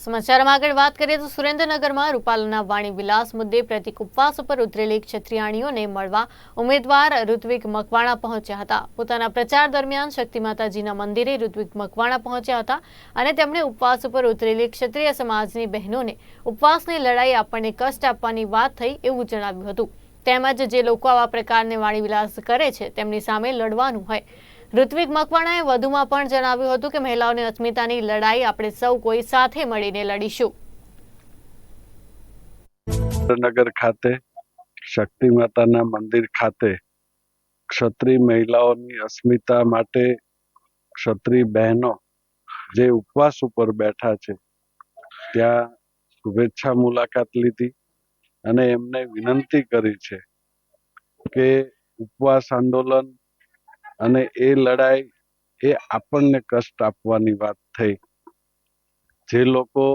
સમાચારમાં આગળ વાત કરીએ તો સુરેન્દ્રનગરમાં રૂપાલાના વાણી વિલાસ મુદ્દે પ્રતિક ઉપવાસ ઉપર ઉતરેલી ક્ષત્રિયાણીઓને મળવા ઉમેદવાર ઋત્વિક મકવાણા પહોંચ્યા હતા. પોતાના પ્રચાર દરમિયાન શક્તિ માતાજીના મંદિરે ઋત્વિક મકવાણા પહોંચ્યા હતા અને તેમણે ઉપવાસ ઉપર ઉતરેલી ક્ષત્રિય સમાજની બહેનોને ઉપવાસની લડાઈ આપણને કષ્ટ આપવાની વાત થઈ એવું જણાવ્યું હતું. તેમજ જે લોકો આવા પ્રકારને વાણી વિલાસ કરે છે, તેમની સામે લડવાનું હોય. ઋત્વિક મકવાણાએ વધુમાં પણ જણાવ્યું હતું કે મહિલાઓની અસ્મિતાની લડાઈ આપણે સૌ કોઈ સાથે મળીને લડીશું. નગર ખાતે, શક્તિ માતાના મંદિર ખાતે ક્ષત્રિય મહિલાઓની અસ્મિતા માટે ક્ષત્રિય બહેનો જે ઉપવાસ ઉપર બેઠા છે, ત્યાં શુભેચ્છા મુલાકાત લીધી અને એમને વિનંતી કરી છે કે ઉપવાસ આંદોલન અને એ લડાઈ એ આપણને કષ્ટ આપવાની વાત થઈ. જે લોકો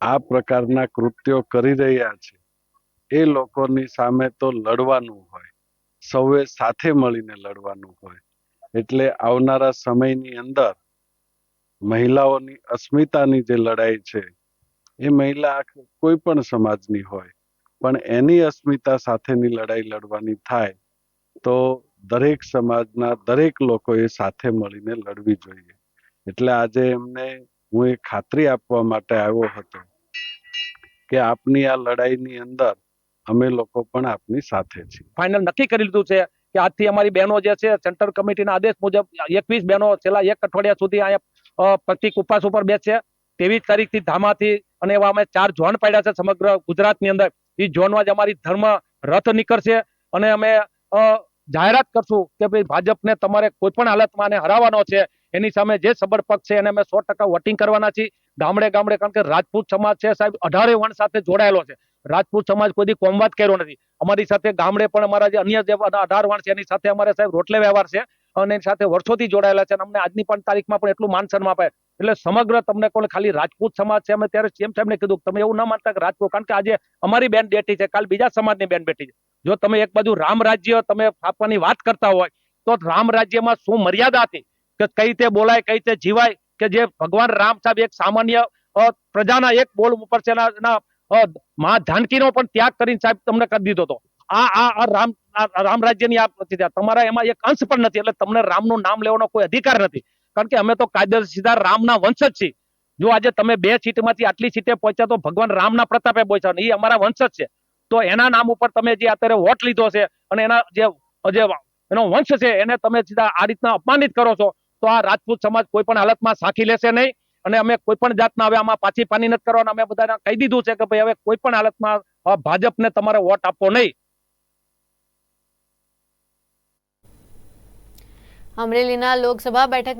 આ પ્રકારના કૃત્યો કરી રહ્યા છે, એ લોકોની સામે તો લડવાનું હોય, સૌએ સાથે મળીને લડવાનું હોય. એટલે આવનારા સમયની અંદર મહિલાઓની અસ્મિતાની જે લડાઈ છે, એ મહિલા કોઈ પણ સમાજની હોય, પણ એની અસ્મિતા સાથેની લડાઈ લડવાની થાય, તો દરેક સમાજના દરેક લોકોએ સાથે મળીને લડવી જોઈએ. એટલે આજે એમને હું એ ખાતરી આપવા માટે આવ્યો હતો કે આપની આ લડાઈની અંદર અમે લોકો પણ આપની સાથે છીએ. ફાઇનલ નક્કી કરી લીધું છે કે આજથી અમારી બહેનો જે છે સેન્ટર કમિટીના આદેશ મુજબ એકવીસ બહેનો છેલ્લા એક અઠવાડિયા સુધી અહીંયા પ્રતિક ઉપવાસ ઉપર બેસશે તેવીસ તારીખથી ધામાથી અને એવા અમે ચાર ઝોન પાડ્યા છે સમગ્ર ગુજરાતની અંદર. એ ઝોનમાં જ અમારી ધર્મ રથ નીકળશે અને અમે જાહેરાત કરશું કે ભાઈ ભાજપને તમારે કોઈ પણ હાલતમાં આને હરાવવાનો છે, એની સામે જે સબળ પક્ષ છે એને અમે સો ટકા વોટિંગ કરવાના છીએ. ગામડે ગામડે કારણ કે રાજપૂત સમાજ છે સાહેબ, અઢારે વણ સાથે જોડાયેલો છે. રાજપૂત સમાજ કોઈ કોમવાદ કર્યો નથી. અમારી સાથે ગામડે પણ અમારા જે અન્ય જે અઢાર વણ છે એની સાથે અમારે સાહેબ રોટલે વ્યવહાર છે. અને સાથે વર્ષોથી જોડાયેલા છે અને અમને આજની પણ તારીખમાં પણ એટલું માન સન્માન આપે. એટલે સમગ્ર તમને કોણ ખાલી રાજપૂત સમાજ છે, અમે ત્યારે સીએમ સાહેબને કીધું તમે એવું ના માનતા કે રાજપૂત, કારણ કે આજે અમારી બેન બેઠી છે, કાલ બીજા સમાજની બેન બેઠી છે. જો તમે એક બાજુ રામ રાજ્ય તમે સ્થાપવાની વાત કરતા હોય, તો રામ રાજ્યમાં શું મર્યાદા હતી? કે કઈ રીતે બોલાય, કઈ રીતે જીવાય? કે જે ભગવાન રામ સાહેબ એક સામાન્ય પ્રજાના એક બોલ ઉપર છે મા જાનકીનો પણ ત્યાગ કરીને સાહેબ તમને કરી દીધો હતો. આ આ રામ રામ રાજ્યની આ પ્રતિજ્ઞા. તમારા એમાં એક અંશ પણ નથી, એટલે તમને રામનું નામ લેવાનો કોઈ અધિકાર નથી. કારણ કે અમે તો કાયદેસર સીધા રામના વંશ જ છીએ. જો આજે તમે બે સીટમાંથી આટલી સીટે પહોંચ્યા તો ભગવાન રામના પ્રતાપે પહોંચ્યા એ અમારા વંશ જ છે. તો એના નામ ઉપર તમે જે અત્યારે વોટ લીધો છે અને એના જે એનો વંશ છે, એને તમે સીધા આ રીતના અપમાનિત કરો છો, તો આ રાજપૂત સમાજ કોઈ પણ હાલતમાં સાખી લેશે નહીં. અને અમે કોઈ પણ જાતના હવે આમાં પાછી પાની નથી કરવાના. અમે બધાને કહી દીધું છે કે ભાઈ હવે કોઈ પણ હાલતમાં ભાજપને તમારે વોટ આપવો નહીં. અમરેલીના લોકસભા બેઠક